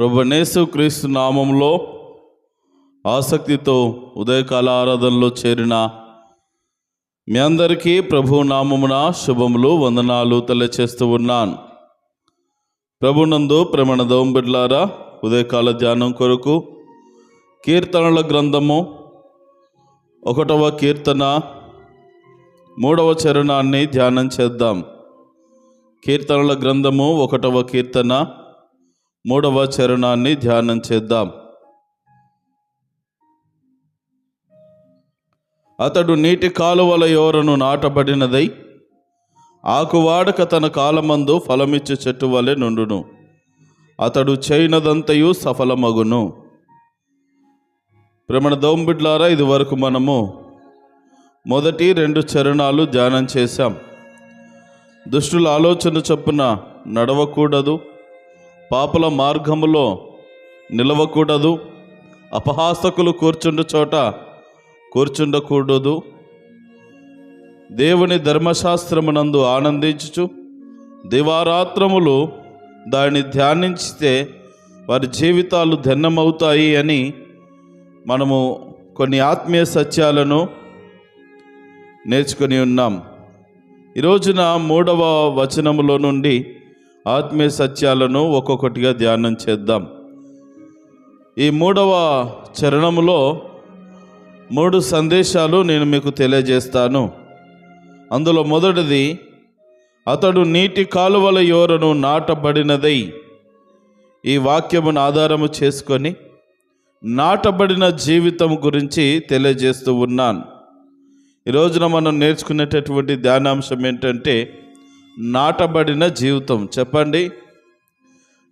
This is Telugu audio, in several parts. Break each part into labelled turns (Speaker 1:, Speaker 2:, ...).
Speaker 1: ప్రభునేసు క్రీస్తు నామంలో ఆసక్తితో ఉదయకాల ఆరాధనలో చేరిన మీ అందరికీ ప్రభు నామమున శుభములు వందనాలు తెలియచేస్తూ ఉన్నాను. ప్రభునందు ప్రమణ దోంబిడ్లారా ఉదయకాల ధ్యానం కొరకు కీర్తనల గ్రంథము ఒకటవ కీర్తన మూడవ చరణాన్ని ధ్యానం చేద్దాం. కీర్తనల గ్రంథము ఒకటవ కీర్తన మూడవ చరణాన్ని ధ్యానం చేద్దాం. అతడు నీటి కాలువల యోరను నాటబడినదై ఆకువాడక తన కాలమందు ఫలమిచ్చు చెట్టు వలె నుండును. అతడు చేయనదంతయు సఫలమగును. ప్రమణ దౌంబిడ్లారా ఇది వరకు మనము మొదటి రెండు చరణాలు ధ్యానం చేశాం. దుష్టుల ఆలోచన చొప్పున నడవకూడదు. పాపల మార్గములో నిలవకూడదు అపహాసకులు కూర్చుండు చోట కూర్చుండకూడదు. దేవుని ధర్మశాస్త్రమునందు ఆనందించుచు దివారాత్రములు దాన్ని ధ్యానించితే వారి జీవితాలు ధన్యమవుతాయి అని మనము కొన్ని ఆత్మీయ సత్యాలను నేర్చుకొని ఉన్నాం. ఈ రోజున మూడవ వచనములో నుండి ఆత్మీయ సత్యాలను ఒక్కొక్కటిగా ధ్యానం చేద్దాం. ఈ మూడవ చరణములో మూడు సందేశాలు నేను మీకు తెలియజేస్తాను. అందులో మొదటిది అతడు నీటి కాలువల యోరను నాటబడినదై ఈ వాక్యమును ఆధారము చేసుకొని నాటబడిన జీవితం గురించి తెలియజేస్తూ ఉన్నాను. ఈ రోజున మనం నేర్చుకునేటటువంటి ధ్యానాంశం ఏంటంటే నాటబడిన జీవితం. చెప్పండి.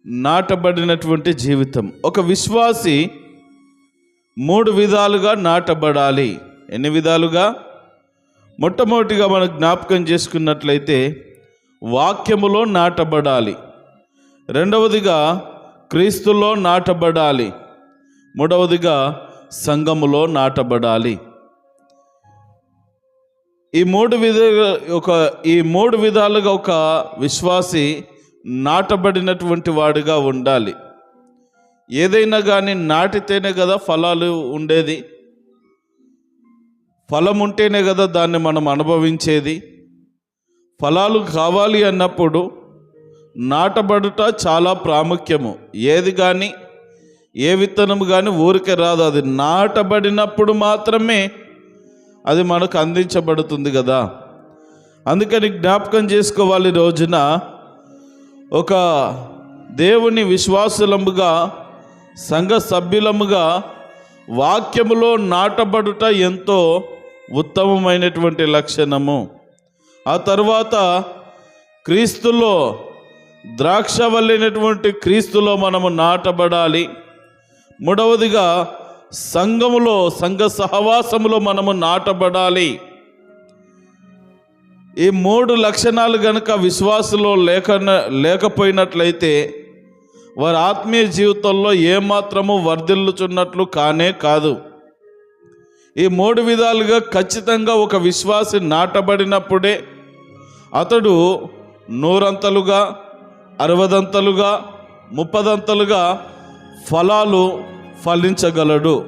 Speaker 1: నాటబడినటువంటి జీవితం. ఒక విశ్వాసి మూడు విధాలుగా నాటబడాలి. ఎన్ని విధాలుగా? మొట్టమొదటిగా మనం జ్ఞాపకం చేసుకున్నట్లయితే వాక్యములో నాటబడాలి. రెండవదిగా క్రీస్తులో నాటబడాలి. మూడవదిగా సంఘములో నాటబడాలి. ఈ మూడు విధ ఒక ఈ మూడు విధాలుగా ఒక విశ్వాసి నాటబడినటువంటి వాడిగా ఉండాలి. ఏదైనా కానీ నాటితేనే కదా ఫలాలు ఉండేది. ఫలం ఉంటేనే కదా దాన్ని మనం అనుభవించేది. ఫలాలు కావాలి అన్నప్పుడు నాటబడుట చాలా ప్రాముఖ్యము. ఏది కానీ ఏ విత్తనం కానీ ఊరికే రాదు. అది నాటబడినప్పుడు మాత్రమే అది మనకు అందించబడుతుంది కదా. అందుకని జ్ఞాపకం చేసుకోవాలి రోజున ఒక దేవుని విశ్వాసులముగా సంఘ సభ్యులముగా వాక్యములో నాటబడుట ఎంతో ఉత్తమమైనటువంటి లక్షణము. ఆ తర్వాత క్రీస్తులో ద్రాక్ష వల్లినటువంటి క్రీస్తులో మనము నాటబడాలి. మూడవదిగా సంఘములో సంఘ సహవాసములో మనము నాటబడాలి. ఈ మూడు లక్షణాలు గనుక విశ్వాసంలో లేక లేకపోయినట్లయితే వారి ఆత్మీయ జీవితంలో ఏమాత్రము వర్ధిల్లుచున్నట్లు కానే కాదు. ఈ మూడు విధాలుగా ఖచ్చితంగా ఒక విశ్వాసి నాటబడినప్పుడే అతడు నూరంతలుగా అరవదంతలుగా ముప్పదంతలుగా ఫలాలు ఫలించగలడు.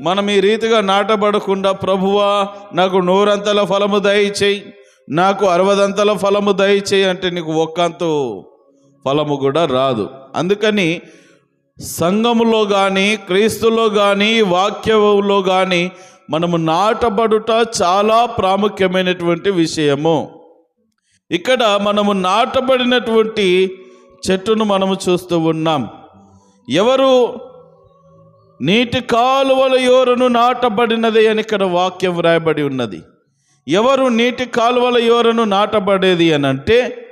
Speaker 1: మనం ఈ రీతిగా నాటబడకుండా ప్రభువా నాకు నూరంతల ఫలము దయచేయి నాకు అరవదంతల ఫలము దయచేయి అంటే నీకు ఒక్కంతు ఫలము కూడా రాదు. అందుకని సంఘములో కానీ క్రీస్తులో కానీ వాక్యంలో కానీ మనము నాటబడుట చాలా ప్రాముఖ్యమైనటువంటి విషయము. ఇక్కడ మనము నాటబడినటువంటి చెట్టును మనము చూస్తూ ఉన్నాం. ఎవరు నీటి కాలువల యోరును నాటబడినది అని ఇక్కడ వాక్యం వ్రాయబడి ఉన్నది. ఎవరు నీటి కాలువల యోరను నాటబడేది అని అంటే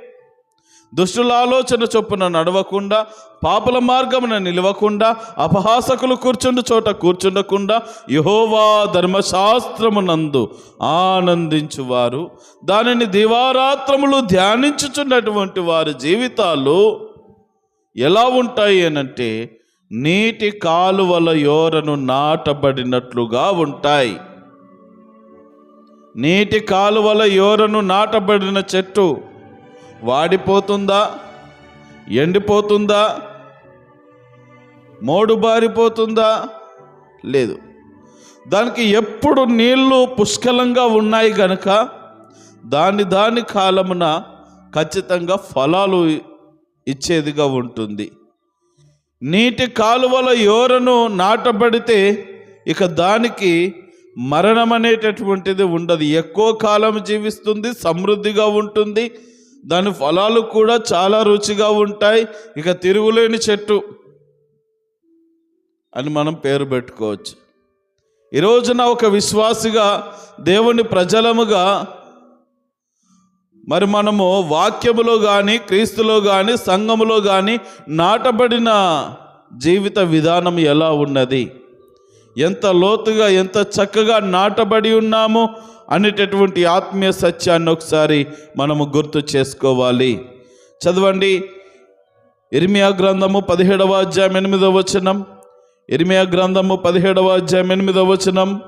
Speaker 1: దుష్టుల ఆలోచన చొప్పున నడవకుండా పాపల మార్గమున నిలవకుండా అపహాసకులు కూర్చుండు చోట కూర్చుండకుండా యహోవా ధర్మశాస్త్రమునందు ఆనందించువారు. దానిని దివారాత్రములు ధ్యానించుచున్నటువంటి వారి జీవితాలు ఎలా ఉంటాయి అనంటే నీటి కాలువల యోరను నాటబడినట్లుగా ఉంటాయి. నీటి కాలువల యోరను నాటబడిన చెట్టు వాడిపోతుందా? ఎండిపోతుందా? మోడుబారిపోతుందా? లేదు. దానికి ఎప్పుడు నీళ్ళు పుష్కలంగా ఉన్నాయి గనక దాని దాని కాలమున ఖచ్చితంగా ఫలాలు ఇచ్చేదిగా ఉంటుంది. నీటి కాలువల యోరను నాటబడితే ఇక దానికి మరణం అనేటటువంటిది ఉండదు. ఎక్కువ కాలం జీవిస్తుంది సమృద్ధిగా ఉంటుంది. దాని ఫలాలు కూడా చాలా రుచిగా ఉంటాయి. ఇక తిరుగులేని చెట్టు అని మనం పేరు పెట్టుకోవచ్చు. ఈరోజున ఒక విశ్వాసిగా దేవుని ప్రజలముగా మరి మనము వాక్యములో కానీ క్రీస్తులో కానీ సంఘములో కానీ నాటబడిన జీవిత విధానం ఎలా ఉన్నది? ఎంత లోతుగా ఎంత చక్కగా నాటబడి ఉన్నాము అనేటటువంటి ఆత్మీయ సత్యాన్ని ఒకసారి మనము గుర్తు చేసుకోవాలి. చదవండి. ఇర్మియా గ్రంథము పదిహేడవ అధ్యాయం ఎనిమిదవ వచనం. ఇర్మియా గ్రంథము పదిహేడవ అధ్యాయం ఎనిమిదవ వచనం.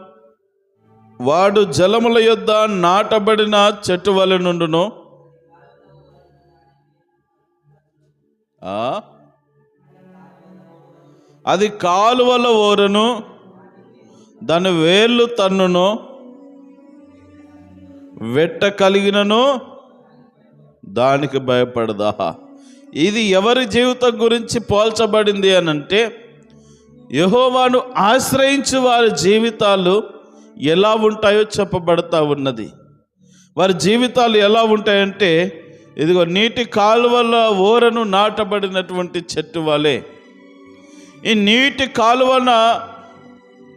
Speaker 1: వాడు జలముల యొద్ద నాటబడిన చెట్టు వలె నుండును. అది కాలువల ఓరను దాని వేళ్ళు తన్నును వెట్ట కలిగినను దానికి భయపడదా? ఇది ఎవరి జీవితం గురించి పోల్చబడింది అని అంటే యహోవాను ఆశ్రయించి వారి జీవితాలు ఎలా ఉంటాయో చెప్పబడతా ఉన్నది. వారి జీవితాలు ఎలా ఉంటాయంటే ఇదిగో నీటి కాలువల ఓరను నాటబడినటువంటి చెట్టు వలె ఈ నీటి కాలువన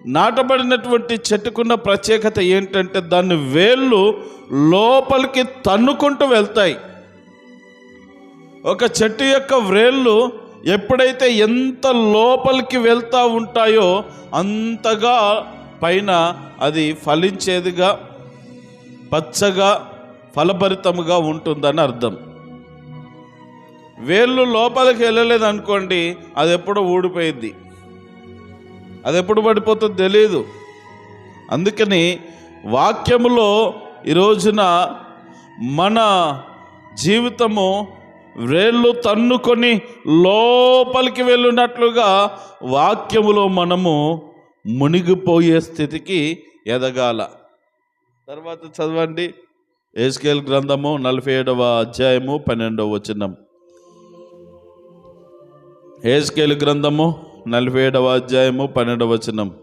Speaker 1: నాటబడినటువంటి చెట్టుకున్న ప్రత్యేకత ఏంటంటే దాని వేళ్ళు లోపలికి తన్నుకుంటూ వెళ్తాయి. ఒక చెట్టు యొక్క వ్రేళ్ళు ఎప్పుడైతే ఎంత లోపలికి వెళ్తూ ఉంటాయో అంతగా పైన అది ఫలించేదిగా పచ్చగా ఫలభరితముగా ఉంటుందని అర్థం. వేళ్ళు లోపలికి వెళ్ళలేదు అనుకోండి అది ఎప్పుడో ఊడిపోయింది అది ఎప్పుడు పడిపోతుందో తెలియదు అందుకని వాక్యములో ఈ రోజున మన జీవితము వేళ్ళు తన్నుకొని లోపలికి వెళ్ళినట్లుగా వాక్యములో మనము మునిగిపోయే స్థితికి ఎదగాల. తర్వాత చదవండి. ఏస్కేల్ గ్రంథము నలభై ఏడవ అధ్యాయము పన్నెండవ వచనం. ఏస్కేల్ గ్రంథము నలభై ఏడవ అధ్యాయము పన్నెండవ వచనం.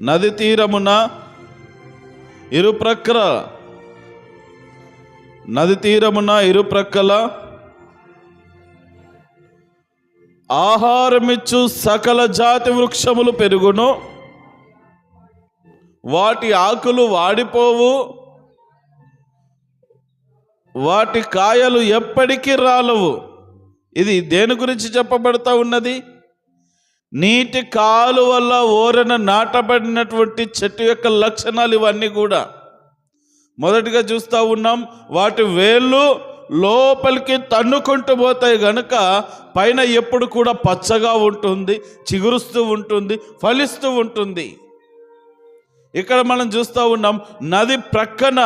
Speaker 1: నది తీరమున ఇరుప్రక్కల నది తీరమున ఇరుప్రక్కల ఆహారమిచ్చు సకల జాతి వృక్షములు పెరుగును. వాటి ఆకులు వాడిపోవు. వాటి కాయలు ఎప్పటికీ రాలవు. ఇది దేని గురించి చెప్పబడతా ఉన్నది? నీటి కాలు వల్ల ఓరన నాటబడినటువంటి చెట్టు యొక్క లక్షణాలు ఇవన్నీ కూడా. మొదటిగా చూస్తూ ఉన్నాం వాటి వేళ్ళు లోపలికి తన్నుకుంటూ పోతాయి గనుక పైన ఎప్పుడు కూడా పచ్చగా ఉంటుంది చిగురుస్తూ ఉంటుంది ఫలిస్తూ ఉంటుంది. ఇక్కడ మనం చూస్తూ ఉన్నాం నది ప్రక్కన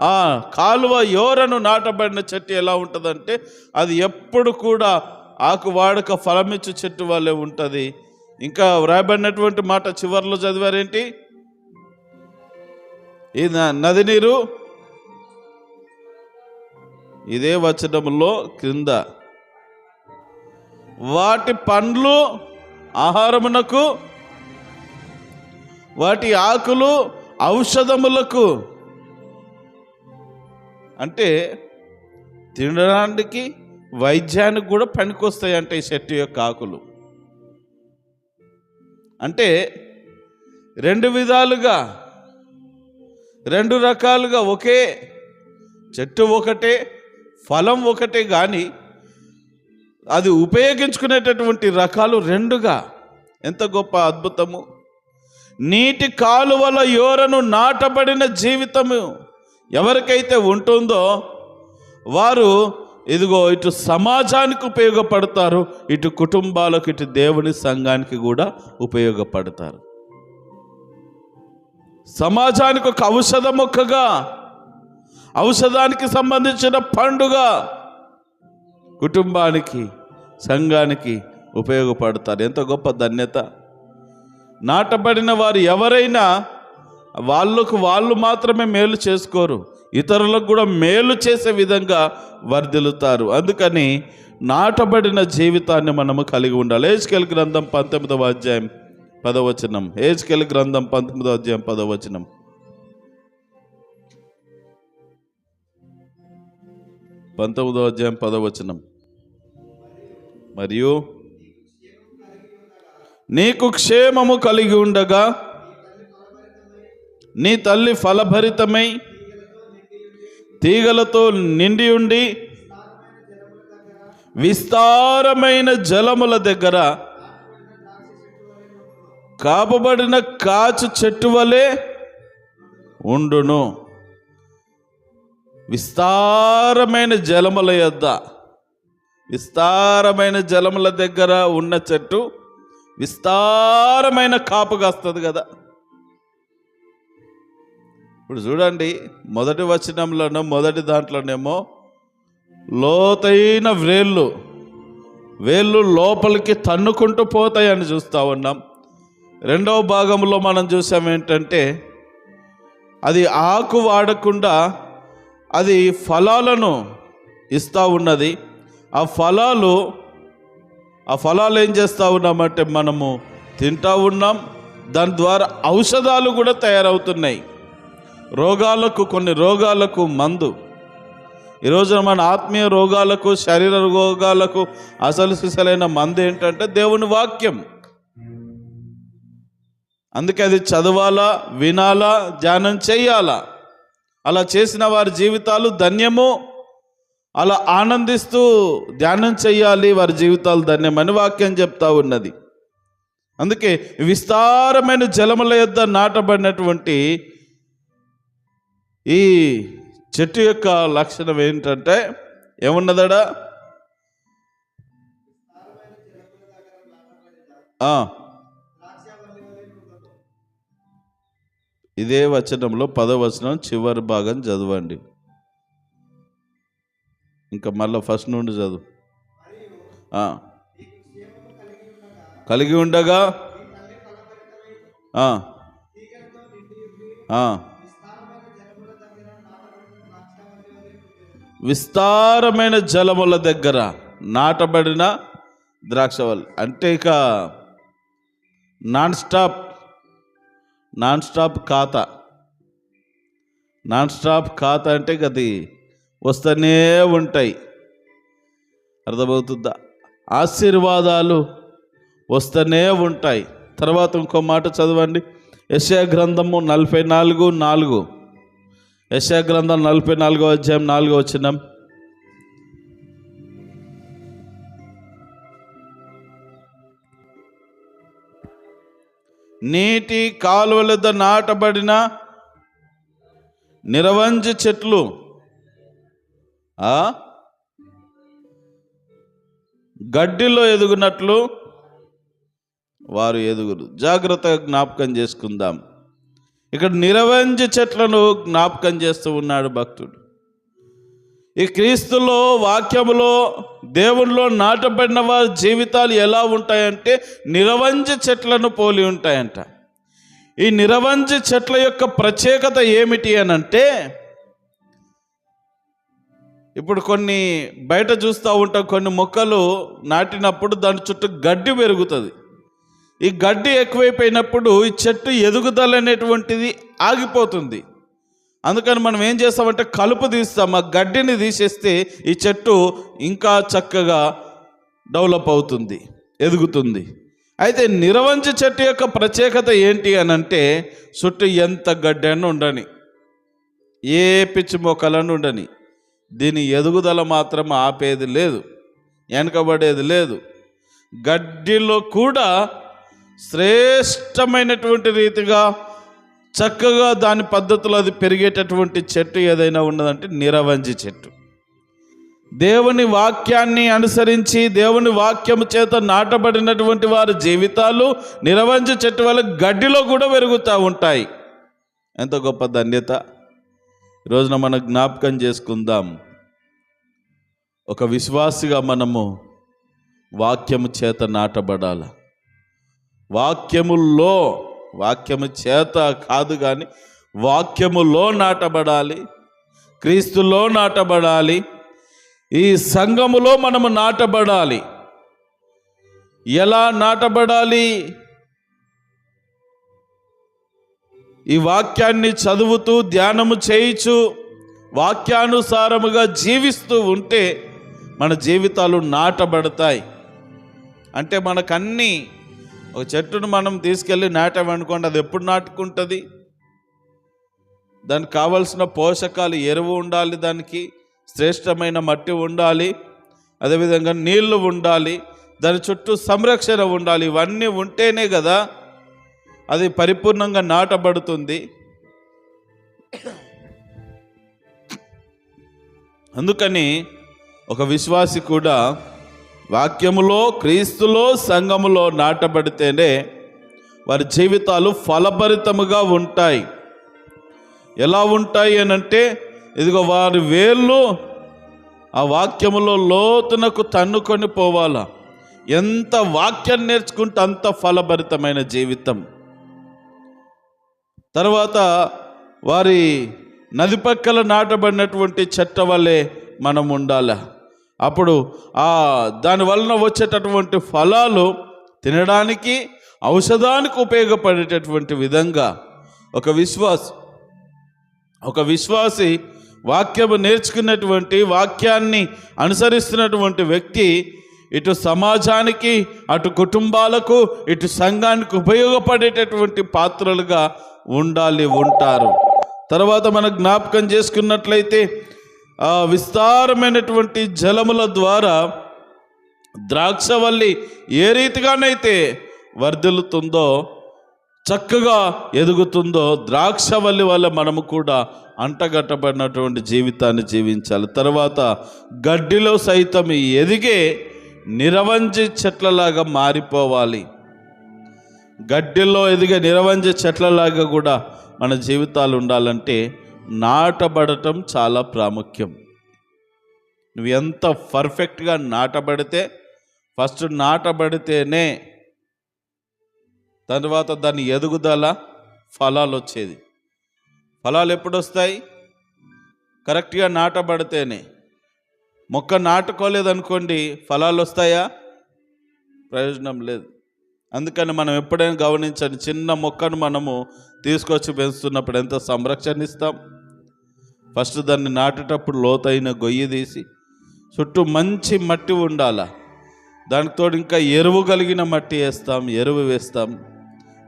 Speaker 1: ఆ కాలువ యోరను నాటబడిన చెట్టు ఎలా ఉంటుందంటే అది ఎప్పుడు కూడా ఆకు వాడక ఫలమిచ్చు చెట్టు వల్లే ఉంటుంది. ఇంకా వ్రాయబడినటువంటి మాట చివరిలో చదివారేంటి? ఈ నది నీరు ఇదే వచనంలో క్రింద. వాటి పండ్లు ఆహారమునకు వాటి ఆకులు ఔషధములకు. అంటే తినడానికి వైద్యానికి కూడా పనికొస్తాయి అంటే ఈ చెట్టు యొక్క ఆకులు. అంటే రెండు విధాలుగా రెండు రకాలుగా ఒకే చెట్టు ఒకటే ఫలం ఒకటే కానీ అది ఉపయోగించుకునేటటువంటి రకాలు రెండుగా. ఎంత గొప్ప అద్భుతము. నీటి కాలువల యోరను నాటబడిన జీవితము ఎవరికైతే ఉంటుందో వారు ఇదిగో ఇటు సమాజానికి ఉపయోగపడతారు ఇటు కుటుంబాలకు ఇటు దేవుని సంఘానికి కూడా ఉపయోగపడతారు. సమాజానికి ఒక ఔషధ మొక్కగా ఔషధానికి సంబంధించిన పండుగ. కుటుంబానికి సంఘానికి ఉపయోగపడతారు. ఎంత గొప్ప ధన్యత. నాటబడిన వారు ఎవరైనా వాళ్ళకు వాళ్ళు మాత్రమే మేలు చేసుకోరు. ఇతరులకు కూడా మేలు చేసే విధంగా వర్ధిల్లుతారు. అందుకని నాటబడిన జీవితాన్ని మనము కలిగి ఉండాలి. ఏజ్కెల్ గ్రంథం పంతొమ్మిదవ అధ్యాయం పదవచనం. ఏజ్కెల్ గ్రంథం పంతొమ్మిదవ అధ్యాయం పదవచనం. పంతొమ్మిదో అధ్యాయం పదవచనం మరియు నీకు క్షేమము కలిగి ఉండగా నీ తల్లి ఫలభరితమై తీగలతో నిండి ఉండి విస్తారమైన జలముల దగ్గర కాపబడిన కాచు చెట్టు వలె ఉండును. విస్తారమైన జలముల యొద్ద విస్తారమైన జలముల దగ్గర ఉన్న చెట్టు విస్తారమైన కాపు కాస్తుంది కదా. ఇప్పుడు చూడండి మొదటి వచనంలోనో మొదటి దాంట్లోనేమో లోతైన వ్రేళ్ళు వేళ్ళు లోపలికి తన్నుకుంటూ పోతాయని చూస్తూ ఉన్నాం. రెండవ భాగంలో మనం చూసాం ఏంటంటే అది ఆకు వాడకుండా అది ఫలాలను ఇస్తూ ఉన్నది. ఆ ఫలాలు ఆ ఫలాలు ఏం చేస్తూ ఉన్నామంటే మనము తింటా ఉన్నాం. దాని ద్వారా ఔషధాలు కూడా తయారవుతున్నాయి. రోగాలకు కొన్ని రోగాలకు మందు. ఈరోజు మన ఆత్మీయ రోగాలకు శరీర రోగాలకు అసలు సిసలైన మందు ఏంటంటే దేవుని వాక్యం. అందుకే అది చదవాలా వినాలా ధ్యానం చేయాలా. అలా చేసిన వారి జీవితాలు ధన్యము. అలా ఆనందిస్తూ ధ్యానం చేయాలి వారి జీవితాలు ధన్యమని వాక్యం చెప్తా ఉన్నది. అందుకే విస్తారమైన జలముల యొద్ద నాటబడినటువంటి ఈ చెట్టు యొక్క లక్షణం ఏంటంటే ఏమున్నదడా? ఇదే వచనంలో పదవచనం చివరి భాగం చదవండి. ఇంకా మళ్ళీ ఫస్ట్ నుండి చదువు. కలిగి ఉండగా? విస్తారమైన జలముల దగ్గర నాటబడిన ద్రాక్షవల్ అంటే ఇక నాన్ స్టాప్ నాన్ స్టాప్ ఖాతా. నాన్ స్టాప్ ఖాతా అంటే గది వస్తూనే ఉంటాయి. అర్థమవుతుందా? ఆశీర్వాదాలు వస్తూనే ఉంటాయి. తర్వాత ఇంకో మాట చదవండి. యశా గ్రంథము నలభై నాలుగు నాలుగు. యశా గ్రంథం నలభై నాలుగో అధ్యాయం నాలుగో వచ్చినాం నీటి కాలువలతో నాటబడిన నిరవంజి చెట్లు. గడ్డిలో ఎదుగునట్లు వారు ఎదుగురు. జాగ్రత్తగా జ్ఞాపకం చేసుకుందాం. ఇక్కడ నిరవంజి చెట్లను జ్ఞాపకం చేస్తూ ఉన్నాడు భక్తుడు. ఈ క్రీస్తులో వాక్యములో దేవుల్లో నాటబడిన వారి జీవితాలు ఎలా ఉంటాయంటే నిరవంజి చెట్లను పోలి ఉంటాయంట. ఈ నిరవంజి చెట్ల యొక్క ప్రత్యేకత ఏమిటి అని అంటే ఇప్పుడు కొన్ని బయట చూస్తూ ఉంటాం కొన్ని మొక్కలు నాటినప్పుడు దాని చుట్టూ గడ్డి పెరుగుతుంది. ఈ గడ్డి ఎక్కువైపోయినప్పుడు ఈ చెట్టు ఎదుగుదల అనేటువంటిది ఆగిపోతుంది. అందుకని మనం ఏం చేస్తామంటే కలుపు తీస్తాం. ఆ గడ్డిని తీసేస్తే ఈ చెట్టు ఇంకా చక్కగా డెవలప్ అవుతుంది ఎదుగుతుంది. అయితే నిరవంచి చెట్టు యొక్క ప్రత్యేకత ఏంటి అని అంటే చుట్టూ ఎంత గడ్డి అని ఉండని ఏ పిచ్చి మొక్కలను ఉండని. దీని ఎదుగుదల మాత్రం ఆపేది లేదు వెనకబడేది లేదు. గడ్డిలో కూడా శ్రేష్టమైనటువంటి రీతిగా చక్కగా దాని పద్ధతిలో అది పెరిగేటటువంటి చెట్టు ఏదైనా ఉన్నదంటే నిరవంజి చెట్టు. దేవుని వాక్యాన్ని అనుసరించి దేవుని వాక్యము చేత నాటబడినటువంటి వారి జీవితాలు నిరవంజి చెట్టు వల్ల గడ్డిలో కూడా పెరుగుతూ ఉంటాయి. ఎంత గొప్ప ధన్యత. ఈరోజున మనం జ్ఞాపకం చేసుకుందాం. ఒక విశ్వాసిగా మనము వాక్యము చేత నాటబడాల. వాక్యముల్లో వాక్యము చేత కాదు కానీ వాక్యములో నాటబడాలి క్రీస్తులో నాటబడాలి ఈ సంఘములో మనము నాటబడాలి. ఎలా నాటబడాలి? ఈ వాక్యాన్ని చదువుతూ ధ్యానము చేయిచు వాక్యానుసారముగా జీవిస్తూ ఉంటే మన జీవితాలు నాటబడతాయి. అంటే మనకన్నీ ఒక చెట్టును మనం తీసుకెళ్ళి నాటామనుకోండి అది ఎప్పుడు నాటుకుంటుంది? దానికి కావలసిన పోషకాలు ఎరువు ఉండాలి దానికి శ్రేష్టమైన మట్టి ఉండాలి అదేవిధంగా నీళ్ళు ఉండాలి దాని చుట్టూ సంరక్షణ ఉండాలి ఇవన్నీ ఉంటేనే కదా అది పరిపూర్ణంగా నాటబడుతుంది. అందుకని ఒక విశ్వాసి కూడా వాక్యములో క్రీస్తులో సంఘములో నాటబడితేనే వారి జీవితాలు ఫలభరితముగా ఉంటాయి. ఎలా ఉంటాయి అని అంటే ఇదిగో వారి వేళ్ళు ఆ వాక్యములో లోతునకు తన్నుకొని పోవాలా. ఎంత వాక్యం నేర్చుకుంటే అంత ఫలభరితమైన జీవితం. తర్వాత వారి నది పక్కల నాటబడినటువంటి చెట్ట వల్లే మనం ఉండాలి అప్పుడు ఆ దాని వలన వచ్చేటటువంటి ఫలాలు తినడానికి ఔషధానికి ఉపయోగపడేటటువంటి విధంగా ఒక విశ్వాస్ ఒక విశ్వాసి వాక్యము నేర్చుకున్నటువంటి వాక్యాన్ని అనుసరిస్తున్నటువంటి వ్యక్తి ఇటు సమాజానికి అటు కుటుంబాలకు ఇటు సంఘానికి ఉపయోగపడేటటువంటి పాత్రలుగా ఉండాలి ఉంటారు. తర్వాత మనం జ్ఞాపకం చేసుకున్నట్లయితే ఆ విస్తారమైనటువంటి జలముల ద్వారా ద్రాక్షవల్లి ఏ రీతిగానైతే వర్ధిల్లుతుందో చక్కగా ఎదుగుతుందో ద్రాక్షవల్లి వల్ల మనము కూడా అంటగట్టబడినటువంటి జీవితాన్ని జీవించాలి. తర్వాత గడ్డిలో సైతం ఎదిగే నిరవంజి చెట్లలాగా మారిపోవాలి. గడ్డిలో ఎదిగే నిరవంజి చెట్లలాగా కూడా మన జీవితాలు ఉండాలంటే నాటబడటం చాలా ప్రాముఖ్యం. నువ్వు ఎంత పర్ఫెక్ట్గా నాటబడితే ఫస్ట్ నాటబడితేనే తర్వాత దాని ఎదుగుదల ఫలాలు వచ్చేది ఫలాలు ఎప్పుడు వస్తాయి కరెక్ట్గా నాటబడితేనే. మొక్క నాటుకోలేదనుకోండి ఫలాలు వస్తాయా ప్రయోజనం లేదు. అందుకని మనం ఎప్పుడైనా గమనించండి చిన్న మొక్కను మనము తీసుకొచ్చి పెంచుతున్నప్పుడు ఎంత సంరక్షణ ఇస్తాం? ఫస్ట్ దాన్ని నాటేటప్పుడు లోతైన గొయ్యి తీసి చుట్టూ మంచి మట్టి ఉండాల? దానితో ఇంకా ఎరువు కలిగిన మట్టి వేస్తాం ఎరువు వేస్తాం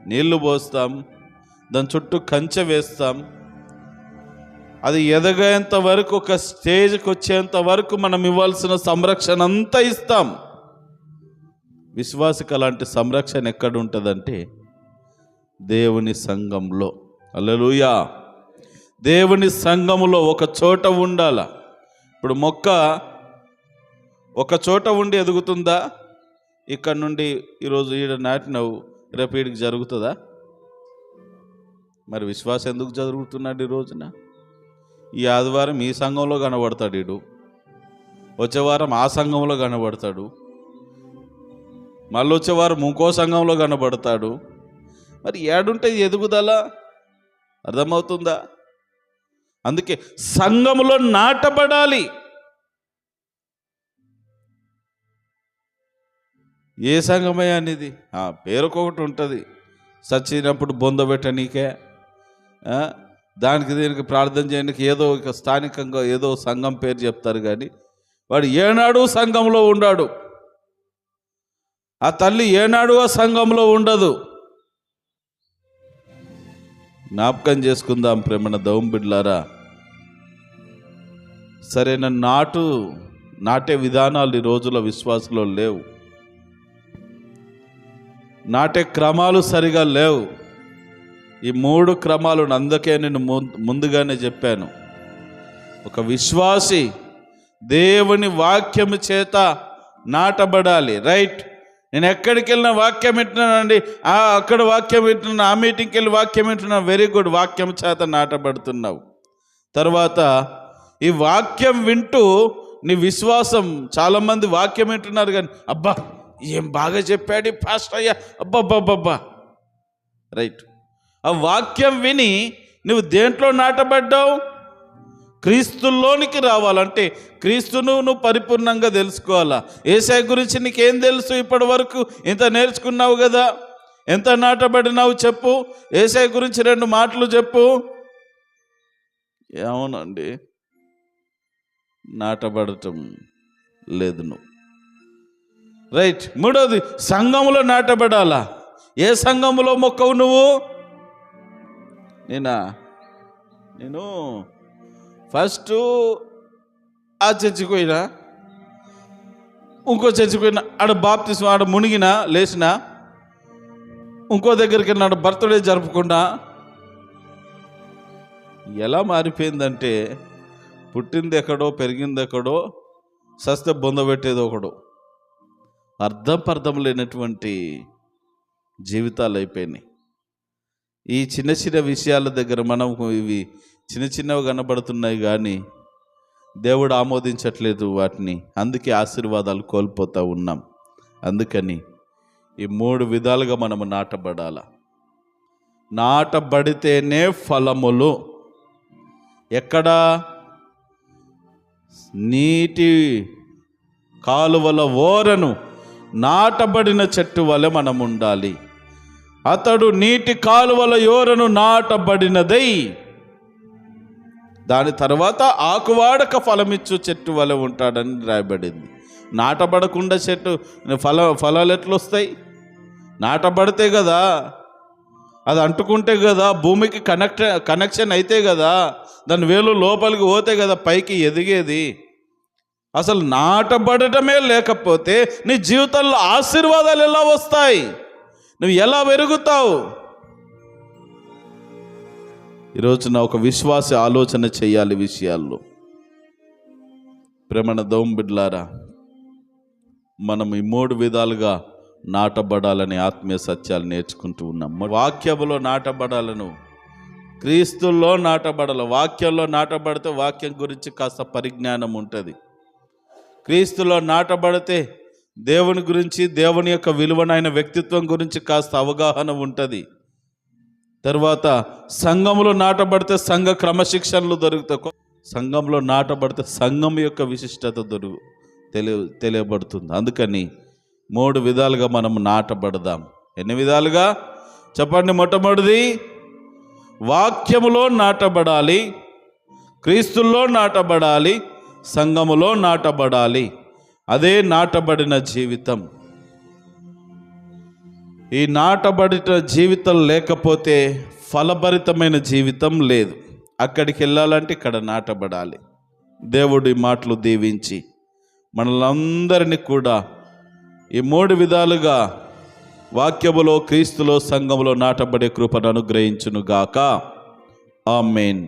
Speaker 1: నీళ్ళు పోస్తాం దాని చుట్టూ కంచె వేస్తాం. అది ఎదగేంత వరకు ఒక స్టేజ్కి వచ్చేంత వరకు మనం ఇవ్వాల్సిన సంరక్షణ అంతా ఇస్తాం. విశ్వాసికి అలాంటి సంరక్షణ ఎక్కడ ఉంటుందంటే దేవుని సంఘంలో. అల్లలుయా దేవుని సంఘములో ఒక చోట ఉండాల. ఇప్పుడు మొక్క ఒక చోట ఉండి ఎదుగుతుందా? ఇక్కడ నుండి ఈరోజు ఈడ నాటినవు రేపు ఈడికి జరుగుతుందా? మరి విశ్వాసం ఎందుకు జరుగుతున్నాడు ఈ రోజున? ఈ ఆదివారం ఈ సంఘంలో కనబడతాడు ఈడు. వచ్చే వారం ఆ సంఘంలో కనబడతాడు. మళ్ళీ వచ్చే వారం ఇంకో సంఘంలో కనబడతాడు. మరి ఏడుంటే ఎదుగుదల? అర్థమవుతుందా? అందుకే సంఘములో నాటబడాలి. ఏ సంఘమే అనేది ఆ పేరుకొకటి ఉంటుంది. సచ్చినప్పుడు బొంద పెట్టనీకే దానికి దీనికి ప్రార్థన చేయడానికి ఏదో ఒక స్థానికంగా ఏదో సంఘం పేరు చెప్తారు కానీ వాడు ఏనాడు సంఘంలో ఉండాడు. ఆ తల్లి ఏనాడు ఆ సంఘంలో ఉండదు. జ్ఞాపకం చేసుకుందాం ప్రేమణ దౌంబిడ్లారా సరైన నాటు నాటే విధానాలు ఈ రోజుల విశ్వాసంలో లేవు. నాటే క్రమాలు సరిగా లేవు. ఈ మూడు క్రమాలు అందుకే నేను ముందుగానే చెప్పాను. ఒక విశ్వాసి దేవుని వాక్యము చేత నాటబడాలి. రైట్. నేను ఎక్కడికి వెళ్ళిన వాక్యం వింటున్నానండి. ఆ అక్కడ వాక్యం వింటున్నా ఆ మీటింగ్కి వెళ్ళి వాక్యం వింటున్నా వెరీ గుడ్. వాక్యం చేత నాటబడుతున్నావు. తర్వాత ఈ వాక్యం వింటూ నీ విశ్వాసం చాలామంది వాక్యం వింటున్నారు కానీ అబ్బా ఏం బాగా చెప్పాడు ఫాస్ట్ అయ్యా? అబ్బబ్బబ్బబ్బా. రైట్. ఆ వాక్యం విని నువ్వు దేంట్లో నాటబడ్డావు? క్రీస్తుల్లోనికి రావాలంటే క్రీస్తును నువ్వు పరిపూర్ణంగా తెలుసుకోవాలా? ఏసై గురించి నీకేం తెలుసు ఇప్పటి వరకు ఇంత నేర్చుకున్నావు కదా? ఎంత నాటబడినావు చెప్పు? ఏసై గురించి రెండు మాటలు చెప్పు. ఏమోనండి. నాటబడటం లేదు నువ్వు రైట్ మూడోది సంఘములో నాటబడాలా? ఏ సంఘములో మొక్కవు నువ్వు? నేనా? నేను ఫస్ట్ ఆ చర్చికి పోయినా ఇంకో చర్చికి పోయినా ఆడ బాప్తిసం ఆడ మునిగినా లేచినా ఇంకో దగ్గరికి నాడు బర్త్డే జరుపుకున్నా ఎలా మారిపోయిందంటే పుట్టింది ఎక్కడో పెరిగింది ఎక్కడో సస్తే బొందబెట్టేది ఒకడు. అర్థం పర్థం లేనటువంటి జీవితాలు అయిపోయినాయి. ఈ చిన్న చిన్న విషయాల దగ్గర మనం ఇవి చిన్న చిన్నవి కనబడుతున్నాయి కానీ దేవుడు ఆమోదించట్లేదు వాటిని. అందుకే ఆశీర్వాదాలు కోల్పోతూ ఉన్నాం. అందుకని ఈ మూడు విధాలుగా మనము నాటబడాల. నాటబడితేనే ఫలములు. ఎక్కడా నీటి కాలువల ఓరను నాటబడిన చెట్టు వలె మనం ఉండాలి అతడు నీటి కాలువల యోరను నాటబడినదై దాని తర్వాత ఆకువాడక ఫలమిచ్చు చెట్టు వలె ఉంటాడని రాయబడింది. నాటబడకుండా చెట్టు ఫల ఫలాలు ఎట్లా వస్తాయి నాటబడితే కదా అది అంటుకుంటే కదా భూమికి కనెక్ట్ కనెక్షన్ అయితే కదా దాని వేలు లోపలికి పోతే కదా పైకి ఎదిగేది. అసలు నాటబడటమే లేకపోతే నీ జీవితంలో ఆశీర్వాదాలు ఎలా వస్తాయి? నువ్వు ఎలా పెరుగుతావు? ఈరోజున ఒక విశ్వాస ఆలోచన చేయాలి విషయాల్లో. ప్రేమణ దౌంబిడ్లారా మనం ఈ మూడు విధాలుగా నాటబడాలని ఆత్మీయ సత్యాలు నేర్చుకుంటూ ఉన్నాం. వాక్యములో నాటబడాలను క్రీస్తుల్లో నాటబడాలి వాక్యంలో నాటబడితే వాక్యం గురించి కాస్త పరిజ్ఞానం ఉంటుంది. క్రీస్తులో నాటబడితే దేవుని గురించి దేవుని యొక్క విలువనైన వ్యక్తిత్వం గురించి కాస్త అవగాహన ఉంటుంది. తర్వాత సంఘంలో నాటబడితే సంఘ క్రమశిక్షణలు దొరుకుతాయి. సంఘంలో నాటబడితే సంఘం యొక్క విశిష్టత దొరుకు తెలియ తెలియబడుతుంది. అందుకని మూడు విధాలుగా మనం నాటబడదాం. ఎన్ని విధాలుగా? చెప్పండి మొట్టమొదటిది వాక్యములో నాటబడాలి క్రీస్తుల్లో నాటబడాలి సంఘములో నాటబడాలి. అదే నాటబడిన జీవితం. ఈ నాటబడిన జీవితం లేకపోతే ఫలభరితమైన జీవితం లేదు. అక్కడికి వెళ్ళాలంటే ఇక్కడ నాటబడాలి. దేవుడి మాటలు దీవించి మనలందరినీ కూడా ఈ మూడు విధాలుగా వాక్యములో క్రీస్తులో సంఘములో నాటబడే కృపను అనుగ్రహించునుగాక. ఆమెన్.